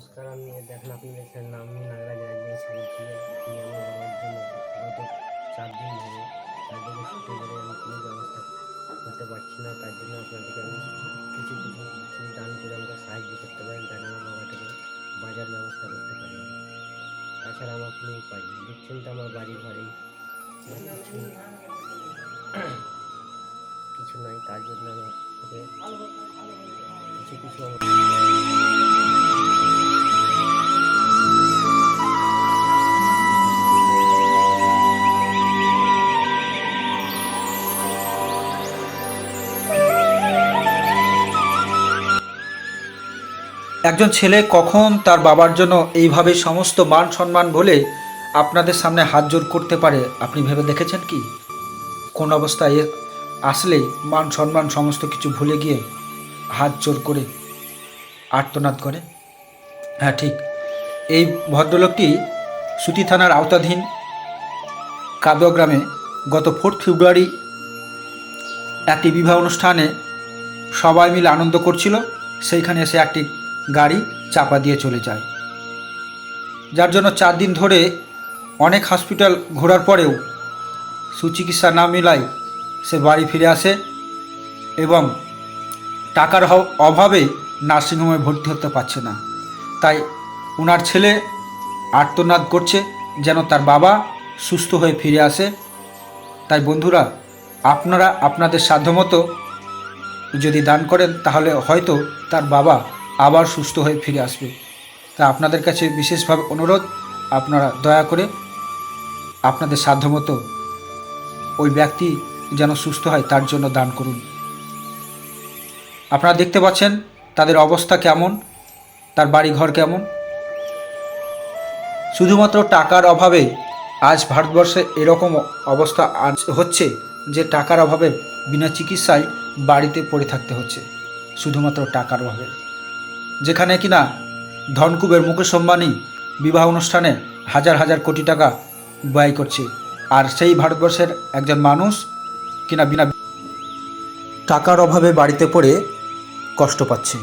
নমস্কার, আমি দেখেন আপনি দেখছেন আমি নাগরাজ বলছি আপনি আমার জন্য গত চার দিন ধরে তার জন্য ছুটি করে আমি কোনো ব্যবস্থা করতে পারছি না। তার জন্য আপনাদেরকে আমি কিছু কিছু দান করে আমাকে সাহায্য করতে পারেন। তাহলে আমার বাবাটাকে বাজার ব্যবস্থা করতে পারি তাছাড়া আমার কোনো উপায় নেই। দেখছেন তো আমার বাড়ি ঘরেই কিছু কিছু নাই। তার জন্য আমি আপনাকে কিছু কিছু একজন ছেলে কখন তার বাবার জন্য এইভাবে সমস্ত মান সম্মান বলে আপনাদের সামনে হাত জোর করতে পারে, আপনি ভেবে দেখেছেন কি? কোন অবস্থায় এ আসলে মান সম্মান সমস্ত কিছু ভুলে গিয়ে হাত জোর করে আর্তনাদ করে? হ্যাঁ ঠিক। এই ভদ্রলোকটি সুতি থানার আওতাধীন কাদোয়া গ্রামে গত ফোর্থ ফেব্রুয়ারি একটি বিবাহ অনুষ্ঠানে সবাই মিলে আনন্দ করছিল। সেইখানে এসে একটি গাড়ি চাপা দিয়ে চলে যায়। যার জন্য চার দিন ধরে অনেক হসপিটাল ঘোরার পরেও সুচিকিৎসা না মেলায় সে বাড়ি ফিরে আসে এবং টাকার অভাবে নার্সিংহোমে ভর্তি হতে পারছে না। তাই ওনার ছেলে আর্তনাদ করছে যেন তার বাবা সুস্থ হয়ে ফিরে আসে। তাই বন্ধুরা, আপনারা আপনাদের সাধ্যমতো যদি দান করেন, তাহলে হয়তো তার বাবা আবার সুস্থ হয়ে ফিরে আসবে। তা আপনাদের কাছে বিশেষভাবে অনুরোধ, আপনারা দয়া করে আপনাদের সাধ্যমতো ওই ব্যক্তি যেন সুস্থ হয় তার জন্য দান করুন। আপনারা দেখতে পাচ্ছেন তাদের অবস্থা কেমন, তার বাড়ি ঘর কেমন। শুধুমাত্র টাকার অভাবে আজ ভারতবর্ষে এরকম অবস্থা হচ্ছে যে টাকার অভাবে বিনা চিকিৎসায় বাড়িতে পড়ে থাকতে হচ্ছে, শুধুমাত্র টাকার অভাবে। যেখানে কিনা ধনকুবের মুকেশ আম্বানি বিবাহ অনুষ্ঠানে হাজার হাজার কোটি টাকা ব্যয় করছে। আর সেই ভারতবর্ষের একজন মানুষ কিনা বিনা টাকার অভাবে বাড়িতে পড়ে কষ্ট পাচ্ছে।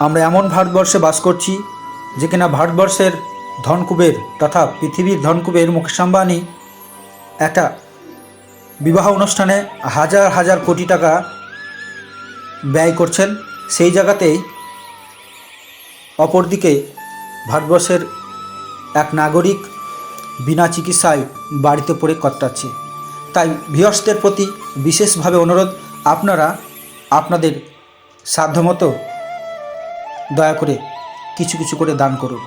আমরা এমন ভারতবর্ষে বাস করছি যে কিনা ভারতবর্ষের ধনকুবের তথা পৃথিবীর ধনকুবের মুকেশ আম্বানি একটা বিবাহ অনুষ্ঠানে হাজার হাজার কোটি টাকা ব্যয় করছেন। সেই জায়গাতেই অপরদিকে ভারতবর্ষের এক নাগরিক বিনা চিকিৎসায় বাড়িতে পড়ে কটাচ্ছে তাই ভিয়সদের প্রতি বিশেষভাবে অনুরোধ, আপনারা আপনাদের সাধ্যমতো দয়া করে কিছু কিছু করে দান করুন।